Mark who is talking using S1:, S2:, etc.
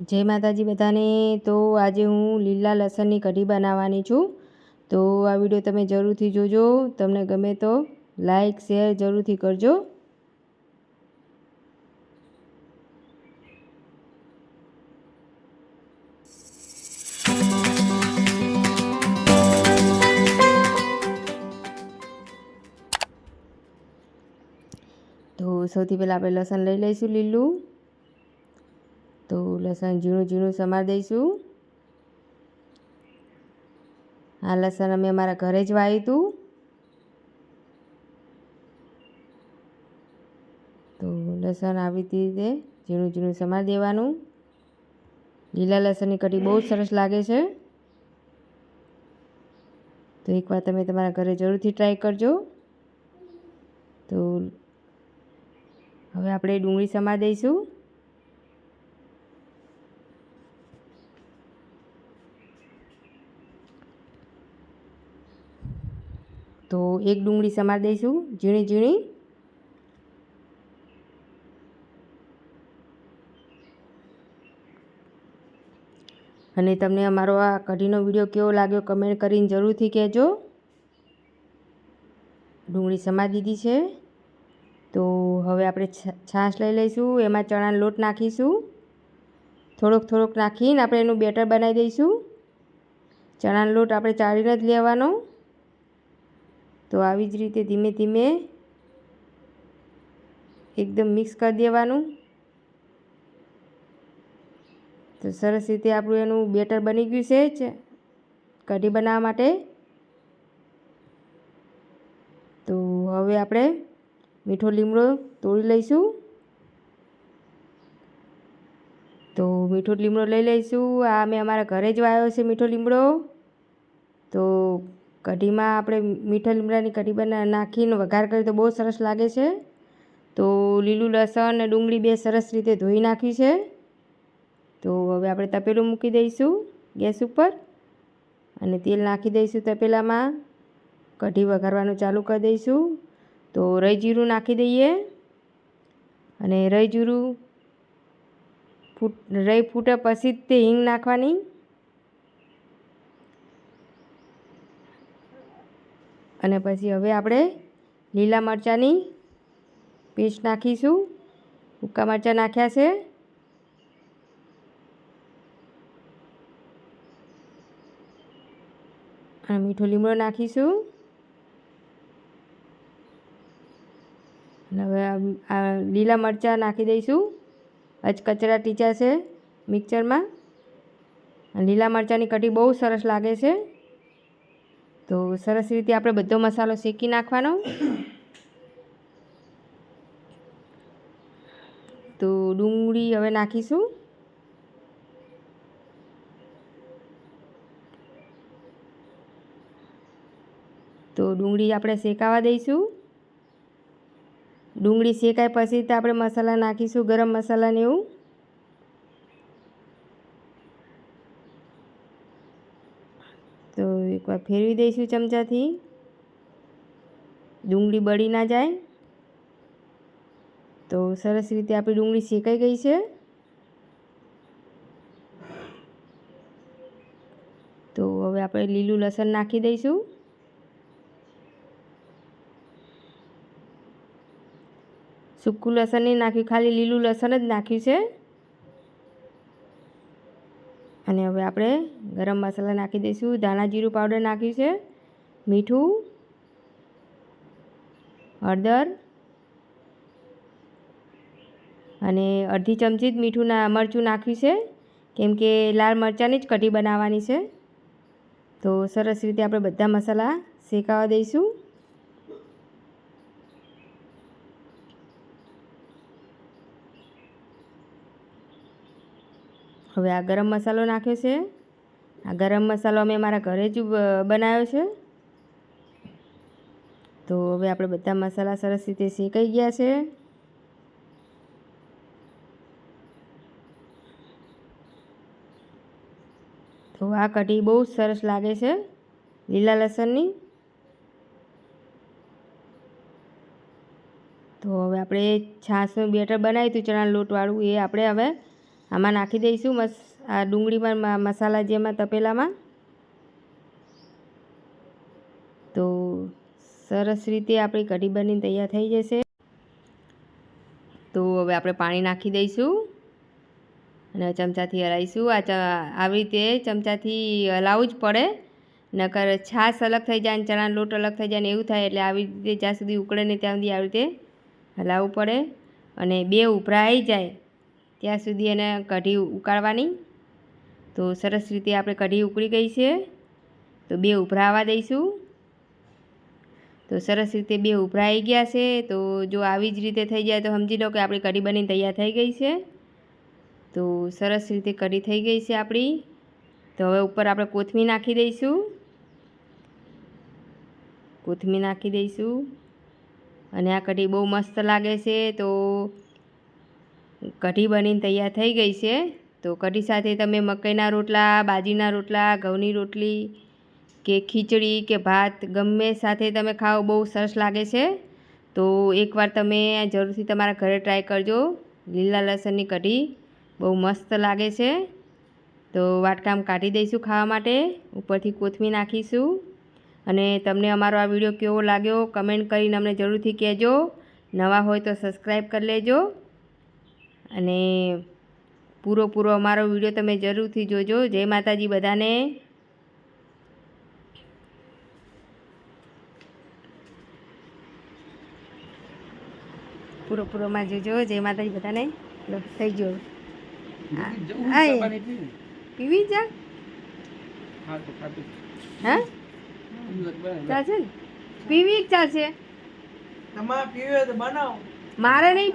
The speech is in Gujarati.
S1: જય માતાજી બધાને. તો આજે હું લીલા લસણની કઢી બનાવવાની છું. તો આ વીડિયો તમે જરૂરથી જોજો. તમને ગમે તો લાઈક, શેર જરૂરથી કરજો. તો સૌથી પહેલાં આપણે લસણ લઈ લઈશું લીલું. તો લસણ ઝીણું ઝીણું સમાર દઈશું. આ લસણ અમે અમારા ઘરે જ વાવ્યું હતું તો લસણ આવી રીતે ઝીણું ઝીણું સમાર દેવાનું. લીલા લસણની કઢી બહુ સરસ લાગે છે. તો એકવાર તમે તમારા ઘરે જરૂરથી ટ્રાય કરજો. તો હવે આપણે ડુંગળી સમાર દઈશું. તો એક ડુંગળી સમાર દઈશું. ઝીણી ઝીણી. અને તમને અમારો આ કઢીનો વીડિયો કેવો લાગ્યો કમેન્ટ કરીને જરૂરથી કહેજો. ડુંગળી સમાર દીધી છે. તો હવે આપણે છાશ લઈ લઈશું. એમાં ચણાનો લોટ નાખીશું. થોડોક થોડોક નાખીને આપણે એનું બેટર બનાવી દઈશું. ચણાનો લોટ આપણે ચાળીને જ લેવાનો. તો આવી જ રીતે ધીમે ધીમે એકદમ મિક્સ કરી દેવાનું. તો સરસ રીતે આપણું એનું બેટર બની ગયું છે કઢી બનાવવા માટે. તો હવે આપણે મીઠો લીમડો તોડી લઈશું. તો મીઠો લીમડો લઈ લઈશું. આ મેં અમારા ઘરે જ વાવ્યો છે મીઠો લીમડો. તો કઢીમાં આપણે મીઠા લીમડાની કઢી બના, નાખીને વઘાર કરીએ તો બહુ સરસ લાગે છે. તો લીલું લસણ અને ડુંગળી બે સરસ રીતે ધોઈ નાખી છે. તો હવે આપણે તપેલું મૂકી દઈશું ગેસ ઉપર. અને તેલ નાખી દઈશું તપેલામાં. કઢી વઘારવાનું ચાલુ કરી દઈશું. તો રઈ જીરું નાખી દઈએ. અને રઈ જીરું ફૂટ, રઈ ફૂટે પછી તે હિંગ નાખવાની. અને પછી હવે આપણે લીલા મરચાંની પેસ્ટ નાખીશું. સૂકા મરચાં નાખ્યા છે. અને મીઠો લીમડો નાખીશું. અને હવે આ લીલા મરચાં નાખી દઈશું. અચકચરા ટીચા છે મિક્સરમાં. લીલા મરચાંની કઢી બહુ સરસ લાગે છે. તો સરસ રીતે આપણે બધો મસાલો શેકી નાખવાનો. તો ડુંગળી હવે નાખીશું. તો ડુંગળી આપણે શેકાવા દઈશું. ડુંગળી શેકાય પછી તો આપણે મસાલા નાખીશું, ગરમ મસાલાને એવું તો એકવાર ફેરવી દઈશું ચમચાથી. ડુંગળી બળી ના જાય. તો સરસ રીતે આપણી ડુંગળી શેકાઈ ગઈ છે. તો હવે આપણે લીલું લસણ નાખી દઈશું. સૂકું લસણ નહીં નાખ્યું, ખાલી લીલું લસણ જ નાખ્યું છે. અને હવે આપણે ગરમ મસાલા નાખી દઈશું. ધાણા જીરું પાવડર નાખ્યું છે. મીઠું. હળદર. અને અડધી ચમચી જ મીઠું ના, મરચું નાખ્યું છે. કેમ કે લાલ મરચાંની જ કઢી બનાવવાની છે. તો સરસ રીતે આપણે બધા મસાલા શેકાવા દઈશું. હવે આ ગરમ મસાલો નાખ્યો છે. આ ગરમ મસાલો અમે મારા ઘરે જ બનાવ્યો છે. તો હવે આપણે બધા મસાલા સરસ રીતે શેકાઈ ગયા છે. તો આ કઢી બહુ સરસ લાગે છે, લીલા લસણની. તો હવે આપણે છાશનું બેટર બનાવ્યું હતું ચણા લોટવાળું એ આપણે હવે આમાં નાખી દઈશું મસ, આ ડુંગળીમાં મસાલા જેમાં તપેલામાં. તો સરસ રીતે આપણી કઢી બની તૈયાર થઈ જશે. તો હવે આપણે પાણી નાખી દઈશું અને ચમચાથી હલાવીશું. આ આવી રીતે ચમચાથી હલાવવું જ પડે. નકર છાશ અલગ થઈ જાય ને ચણાનો લોટ અલગ થઈ જાય ને એવું થાય એટલે આવી રીતે જ્યાં સુધી ઉકળે ને ત્યાં સુધી આવી રીતે હલાવવું પડે. અને બે ઉભરાઈ જાય. ત્યાં સુધી એને કઢી ઉકાળવાની. તો સરસ રીતે આપણે કઢી ઉકળી ગઈ છે. તો બે ઉભરા આવવા દઈશું. તો સરસ રીતે બે ઉભરા આવી ગયા છે. તો જો આવી જ રીતે થઈ જાય તો સમજી લો કે આપણી કઢી બની તૈયાર થઈ ગઈ છે. તો સરસ રીતે કઢી થઈ ગઈ છે આપણી. તો હવે ઉપર આપણે કોથમીર નાખી દઈશું. કોથમીર નાખી દઈશું. અને આ કઢી બહુ મસ્ત લાગે છે. તો કઢી બનીને તૈયાર થઈ ગઈ છે. તો કઢી સાથે તમે મકાઈના રોટલા, બાજરીના રોટલા, ઘઉંની રોટલી કે ખીચડી કે ભાત ગમે સાથે તમે ખાઓ બહુ સરસ લાગે છે. તો એકવાર તમે જરૂરથી તમારા ઘરે ટ્રાય કરજો. લીલા લસણની કઢી બહુ મસ્ત લાગે છે. તો વાટકામ કાઢી દઈશું ખાવા માટે. ઉપરથી કોથમી નાખીશું. અને તમને અમારો આ વીડિયો કેવો લાગ્યો કમેન્ટ કરીને અમને જરૂરથી કહેજો. નવા હોય તો સબસ્ક્રાઈબ કરી લેજો. અને પૂરો પૂરો અમારો વીડિયો તમે જરૂરથી જોજો. જય માતાજી બધાને. પૂરો પૂરોમાં જોજો. જય માતાજી બધાને. લો, થઈ ગયો. પીવી? જા હા ચાલશે ને? પીવી ચાલશે.
S2: તમારે પીવે તો બનાવો.
S1: મારે નહીં